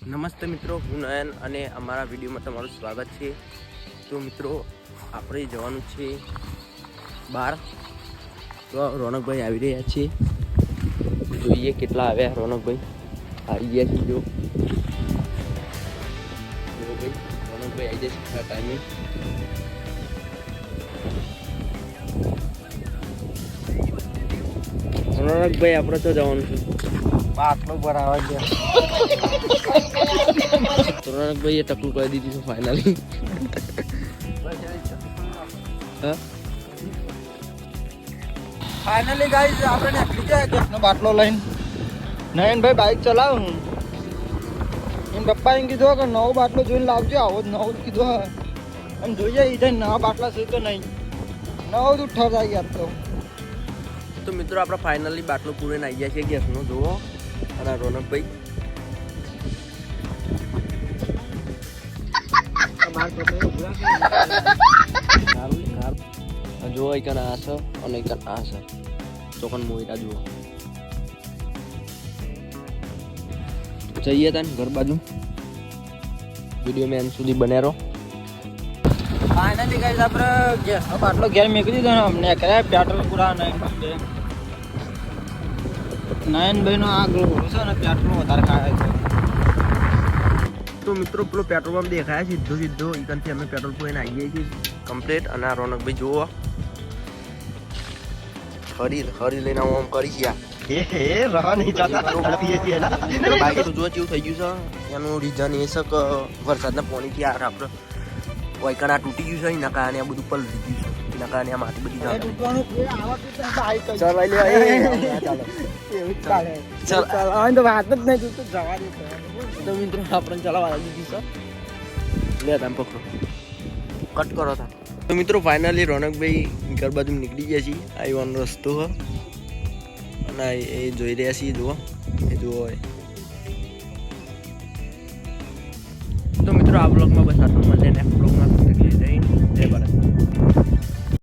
નમસ્તે મિત્રો, હું નયન અને અમારા વિડીયોમાં તમારું સ્વાગત છે. તો મિત્રો, આપણે જવાનું છે બહાર તો રોનકભાઈ આવી રહ્યા છે. જોઈએ કેટલા આવ્યા રોનકભાઈ. આવી ગયા છે જો. જો ભાઈ, રોનકભાઈ આવી જશે થોડા ટાઈમે ભાઈ આપણે તો જવાનું છે. આટલો ભરાવા ગયા રોનકભાઈએ ટકલું કરી દીધી છે ફાઇનલી હા? ફાઇનલી ગાઈસ આપણે નીકળી ગયા ગેસનો બાટલો લઈને. નયનભાઈ બાઇક ચલાવ. એમ પપ્પા એમ કીધું કે નવો બાટલો જોઈને લાવજો આવો જ નવો જ કીધું. અને જોઈએ જઈને નવા બાટલા છે તો નહીં. નવો જ ઉઠાવતા યાર તો. તો મિત્રો આપણે ફાઇનલી બાટલો પૂરીને આવી ગયા છીએ ગેસનો જુઓ અને આ રોનકભાઈ સારું સારું જુઓ એક આ છે અને એક આ છે ચોકન મોઈરા જુઓ જઈએ તાન ઘર બાજુ વીડિયો મેં એન્ડ સુધી બન્યા રહો ફાઇનલી ગઈ આપણે ગેસનો આટલો ઘેર મેકી દીધો ને અમને કર્યા પેટ્રોલ પૂરા નયનભાઈ નયનભાઈનો આ ગ્રુપ છે ને પેટ્રોલ વધારે ખાય છે. તો મિત્રો પેલો પેટ્રોલ પંપ દેખાય સીધો સીધો ઈકનથી અમે પેટ્રોલ પૂરીને આવી ગયા છીએ કમ્પ્લીટ. અને આ રોનકભાઈ જુઓ હરી હરી લઈને આમ આમ કરી ગયા. એ રહા નહીં ના? બાઈક તો જો થઈ ગયું છે. એનું રીઝન એ છે કે વરસાદના પાણીથી આ આપણે વાયકાના તૂટી ગયું છે એના કારણે આ બધું પલળી ગયું છે. એના કારણે આ માટી બધી. ચાલ ભાઈ લે ચાલો એવું ચાલ. ચાલવાની તો વાત જ નહીં, તો જવા દે તો. મિત્રો આપણે ચલાવવા દીધી છે. લે તમે પકડો. કટ કરો તા તો મિત્રો ફાઇનલી રોનકભાઈ ઘર બાજુ નીકળી ગયા છીએ. આવ્યો રસ્તો હ અને એ જોઈ રહ્યા છીએ જુઓ. એ જુઓ મિત્રો આ બ્લોગમાં બસ આટલું મળે નેક્સ્ટ બ્લોગમાં. જય ભારત.